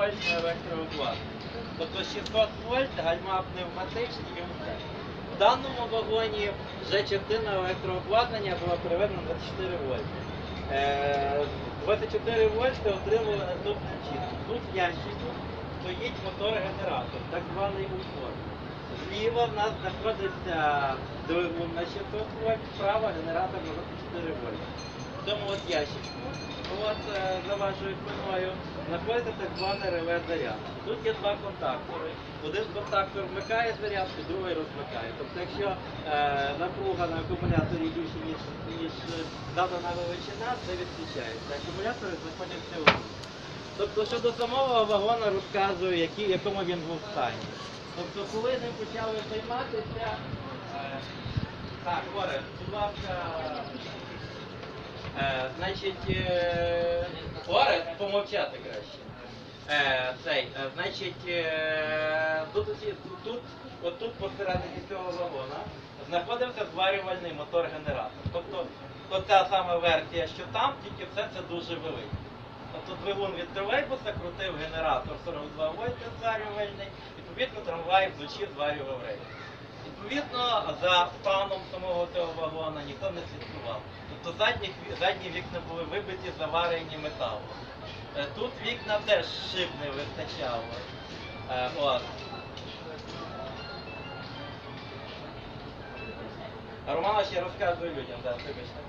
вольт електрообладнання. Тобто 600 вольт, гальма пневматичні і. В даному вагоні вже частина електрообладнання була переведена на 24 вольти. Е, 24 вольти отримали наступним чином. Тут ящику стоїть мотор-генератор, так званий упор. Зліва в нас знаходиться двигун на 600 вольт, справа генератор на 24 вольт. В цьому от ящичку, от е, за вашою спиною, знаходиться так зване реле зарядки. Тут є два контактори. Один контактор вмикає зарядку, другий розмикає. Тобто, якщо е, напруга на акумуляторі більше, ніж, ніж задана величина, це відключається. Акумулятори знаходяться у Тобто щодо самого вагона розказую, які, в якому він був стані. Тобто, коли ним почали займатися, е, так, Оре, будь ласка, е, значить, е, помовчати краще. Е, цей, е, значить, е, тут, тут, отут посередині цього вагона знаходився зварювальний мотор-генератор. Тобто, оця сама версія, що там, тільки все це дуже велике. Тобто двигун від тролейбуса крутив генератор 42 вольти зварювальний, відповідно трамвай вночі зварював рейс. Відповідно, за станом самого цього вагона ніхто не слідкував. Тобто задні, задні вікна були вибиті, заварені металом. Е, Тут вікна теж шиб не вистачало. Е, От. Романа ще розказує людям, да, вибачте.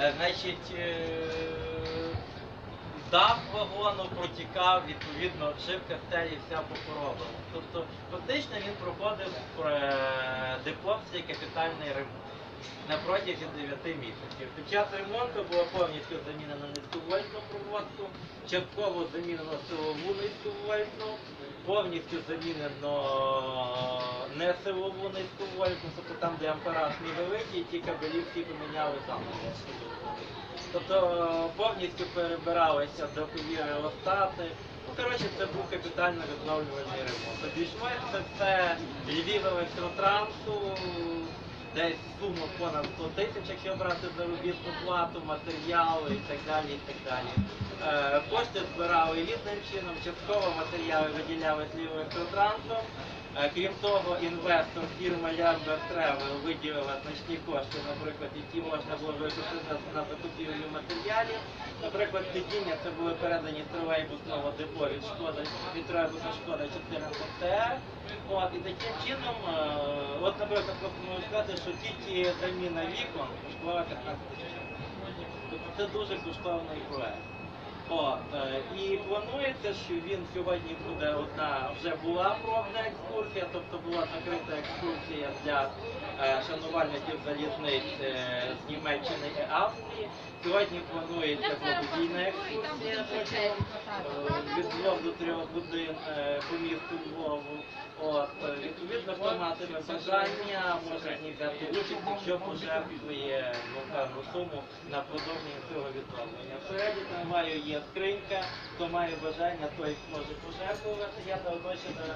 Е, Значить, дах вагону протікав, відповідно, шибка стелі вся попороблена. Тобто, фактично він проходив дипломський капітальний ремонт на протязі 9 місяців. Під час ремонту була повністю замінена низьковольтну проводку, частково замінено силову низьковольтну, повністю замінено несилову низьковольтну, тобто там, де ампераж невеликий, ті кабелі всі поміняли там. Тобто е, повністю перебиралися дахові реостати. Ну, коротше, це був капітально відновлювальний ремонт. Обійшлося це Львів електротрансу, десь сума понад 100 тисяч, якщо брати заробітну плату, матеріали і так далі. і так далі. Е, Кошти збирали різним чином, частково матеріали виділяли з електротрансом. Е, Крім того, інвестор фірма Ярбер Тревел виділила значні кошти, наприклад, які можна було використати на, закупівлю матеріалів. Наприклад, сидіння це були передані тролейбусного депо від шкода від тролейбуса шкода 14 ТР. От, і таким чином, е, от, наприклад, просто сказати, що тільки заміна вікон коштувала 15 тисяч. Тобто це дуже коштовний проект. О, е, і планується, що він сьогодні буде одна, вже була пробна екскурсія, тобто була закрита екскурсія для е, шанувальників залізниць е, з Німеччини і Австрії. Сьогодні планується благодійна екскурсія від двох до трьох годин е, по місту Львову. От, е, відповідно, хто матиме бажання, може взяти участь, якщо пожертвує ну, певну суму на продовження цього відновлення. Всередині трамваю є скринька, хто має бажання, той може пожертвувати. Я на одночі на